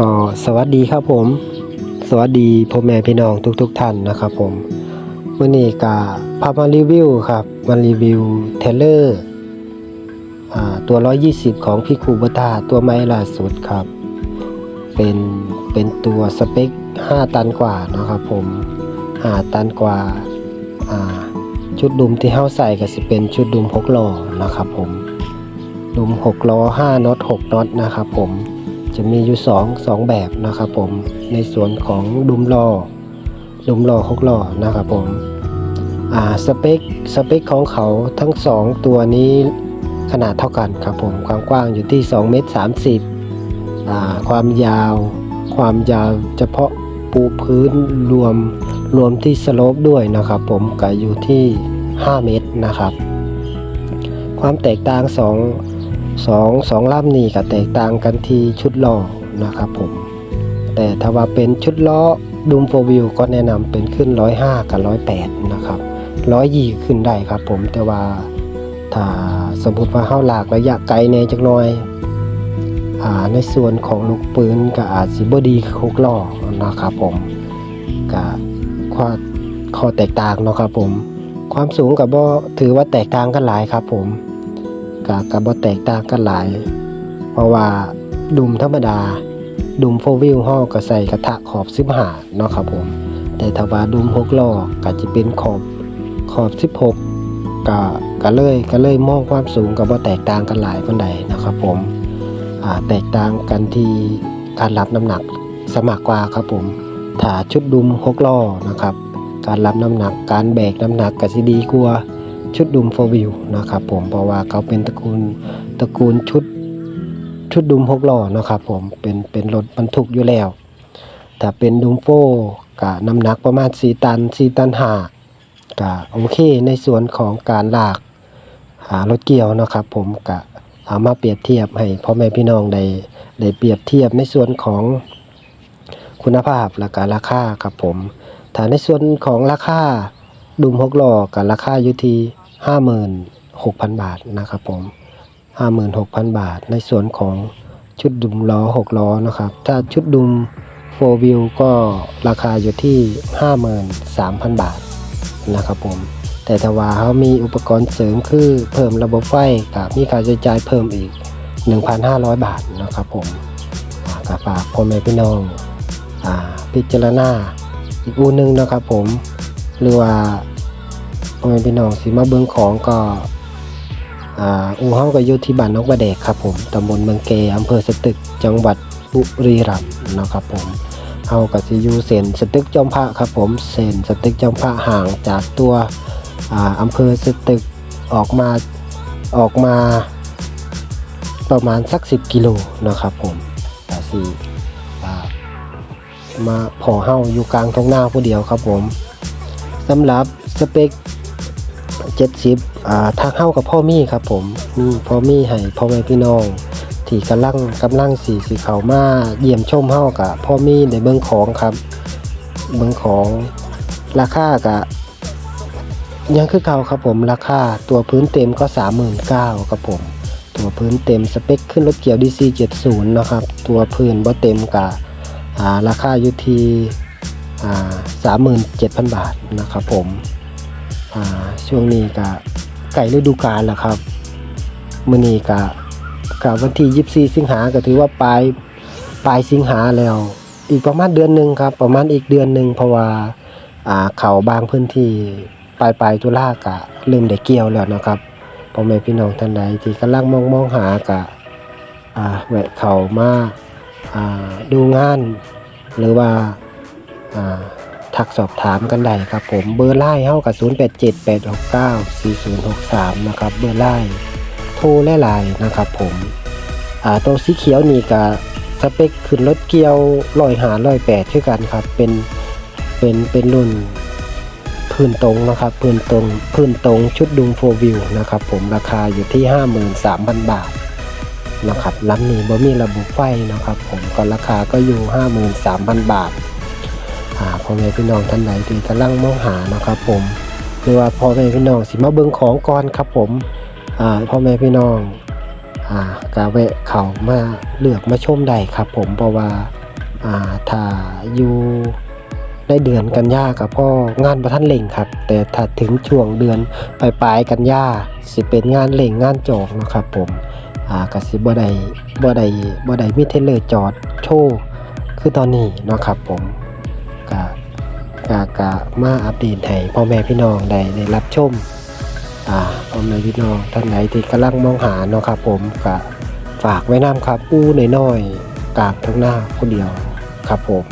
ก็สวัสดีครับผม สวัสดีพ่อแม่พี่น้องทุกๆทท่านนะครับผมวันนี้ก็พามารีวิวครับมารีวิวเทเลอร์อ่าตัว 120 ของพี่คูบตาตัวไม้ล่าสุดครับ เป็นเป็นตัวสเปค 5 ตันกว่านะครับผม5ตันกว่าอ่าชุดดุมที่เฮาใส่ก็สิเป็นชุดดุม6ล้อนะครับผมดุม6ล้อ5น็อต6น็อตนะครับผม จะมีอยู่2 2แบบนะครับผมในส่วนของดุมลอดุมล้อ6ล้อนะครับผมอ่าสเปคสเปคของเขาทั้ง2ตัวนี้ขนาดเท่ากันครับผมความกว้างอยู่ที่2เมตร30อ่าความยาวความยาวเฉพาะปูพื้นรวมรวมที่สโลปด้วยนะครับผมก็อยู่ที่ 5 เมตรนะครับ ความแตกต่างสอง สองสองลำนี้ก็แตกต่างกันที่ชุดล้อนะครับผม แต่ถ้าว่าเป็นชุดล้อดูมโฟวิวก็แนะนำเป็นขึ้น 105 กับ 108 นะครับ120ขึ้นได้ครับผมแต่ว่าถ้าสมมติว่าเฮาหลากระยะไกลแน่จักน่อยอาในส่วนของลูกปืนก็อาจสิบดีคุกล้อนะครับผมก็ข้อข้อแตกต่างเนาะครับผม ความสูงกับบ่ถือว่าแตกต่างกันหลายครับผม กับกับบ่แตกต่างกันหลาย เพราะว่าดุมธรรมดา ดุมโฟวิลห้อก็ใส่กระทะขอบ15เนาะครับผม แต่ถ้าว่าดุม6ล้อก็จะเป็นขอบขอบ16ก็ก็เลยก็เลยมองความสูงกับบ่แตกต่างกันหลายปานใดนะครับผมอ่าแตกต่างกันที่การรับน้ำหนักสมากกว่าครับผมถ้าชุดดุม6ล้อนะครับ การรับน้ำหนักการแบกน้ำหนักก็สิดีกว่า ชุดดุมโฟวิวนะครับผมเพราะว่าเขาเป็นตระกูลตระกูลชุดชุดดุม6ล้อนะครับผมเป็นเป็นรถบรรทุกอยู่แล้วถ้าเป็นดุมโฟก็น้ำหนักประมาณ4ตัน4ตันห้าก็โอเคในส่วนของการลากหารถเกี่ยวนะครับผมก็เอามาเปรียบเทียบให้พ่อแม่พี่น้องได้ได้เปรียบเทียบในส่วนของคุณภาพและก็ราคาครับผมถ้าในส่วนของราคาดุมหกล้อกับราคาอยู่ที่ ห้าหมื่นหกพันบาทนะครับผมห้าหมื่นหกพันบาท ในส่วนของชุดดุมล้อหกล้อนะครับ ถ้าชุดดุมโฟวิวก็ราคาอยู่ที่ห้าหมื่นสามพันบาทนะครับผม แต่ถ้าว่าเขามีอุปกรณ์เสริมคือเพิ่มระบบไฟกับมีค่าใช้จ่ายเพิ่มอีก 1,500 บาทนะครับผมอ่าก็ฝากพ่อแม่พี่น้องอ่าพิจารณาอีกอูนึงนะครับผม หรือว่า พ่อแม่พี่น้องสิมาเบิ่งของก็อ่อูเฮาก็อยู่ที่บ้านนอกประแดกครับผมตำบลเมืองเกอำเภอสตึกจังหวัดบุรีรัมย์นะครับผมเฮาก็สิอยู่เส้นสตึกจอมพระครับผมเส้นสตึกจอมพระห่างจากตัวอ่าอำเภอสตึกออกมาออกมาประมาณสัก 10 กิโลนะครับผมแต่สิอ่ามาพอเฮาอยู่กลางท้องหน้าผู้เดียวครับผมสำหรับสเปค 70อ่าทางเฮากับพ่อมี่ครับผมมีพ่อมี่ให้พ่อแม่พี่น้อง ที่กำลังกำลังสีสีเขามาเยี่ยมชมเฮากับพ่อมี่ในเบื้องของครับเบื้องของราคากะยังคือเก่าครับผมราคาตัวพื้นเต็มก็39,000ครับผม ตัวพื้นเต็มสเปคขึ้นรถเกี่ยว DC 70นะครับตัวพื้นบ่เต็มกะอ่าราคาอยู่ที่สามหมื่นเจ็ดพันบาทนะครับผม อ่าช่วงนี้ก็ไก่ฤดูกาลแล้วครับมื้อนี้ก็กับวันที่ยี่สี่สิงหาก็ถือว่าปลายปลายสิงหาแล้ว อีกประมาณเดือนหนึ่งครับ ประมาณอีกเดือนหนึ่งเพราะว่าอ่าเขาบางพื้นที่ปลายปลายตุลากะเริ่มได้เกี่ยวแล้วนะครับพ่อแม่พี่น้องท่านใดที่กำลังมองมองหากะอ่าแวะเขามาอ่าดูงาน หรือว่าอ่า ทักสอบถามกันได้ครับผมเบอร์ไล่เฮากับ0878694063นะครับเบอร์ไล่โทรและไลน์นะครับผมอ่าตัวสีเขียวนี่กับสเปคขึ้นรถเกียวลอยหาลอยแปดคือกันครับเป็นเป็นเป็นรุ่นพื้นตรงนะครับพื้นตรงพื้นตรงชุดดุงโฟวิวนะครับผมราคาอยู่ที่ 53,000 บาทนะครับลำนี้บ่มีระบบไฟนะครับผมก็ราคาก็อยู่ 53,000 บาทาพ่อแม่พี่น้องท่านไหนที่กำลังมองหานะครับ ผมหรือว่าพ่อแม่พี่น้องสิมาเบิ่งของก่อนครับ ผมพ่อแม่พี่น้องกาแวะเขามาเลือกมาชมได้ครับ ผมเพราะว่าถ้าอยู่ในเดือนกันยากับพ่องานประทันเล่งครับ แต่ถ้าถึงช่วงเดือนปลายปลายกันยาสิเป็นงานเล่งงานจองนะครับ ผมอ่ากสิบ่ได้บ่ได้บ่ได้มีเทเลอร์จอดโชว์คือตอนนี้นะครับผม ก็ก็ก็มาอัปเดตให้พ่อแม่พี่น้องได้ได้รับชมอ่าพ่อแม่พี่น้องท่านไหนที่กำลังมองหาเนาะครับผมก็ฝากไว้น้ำครับอู้น้อยๆกลางทั้งหน้าคนเดียวครับผม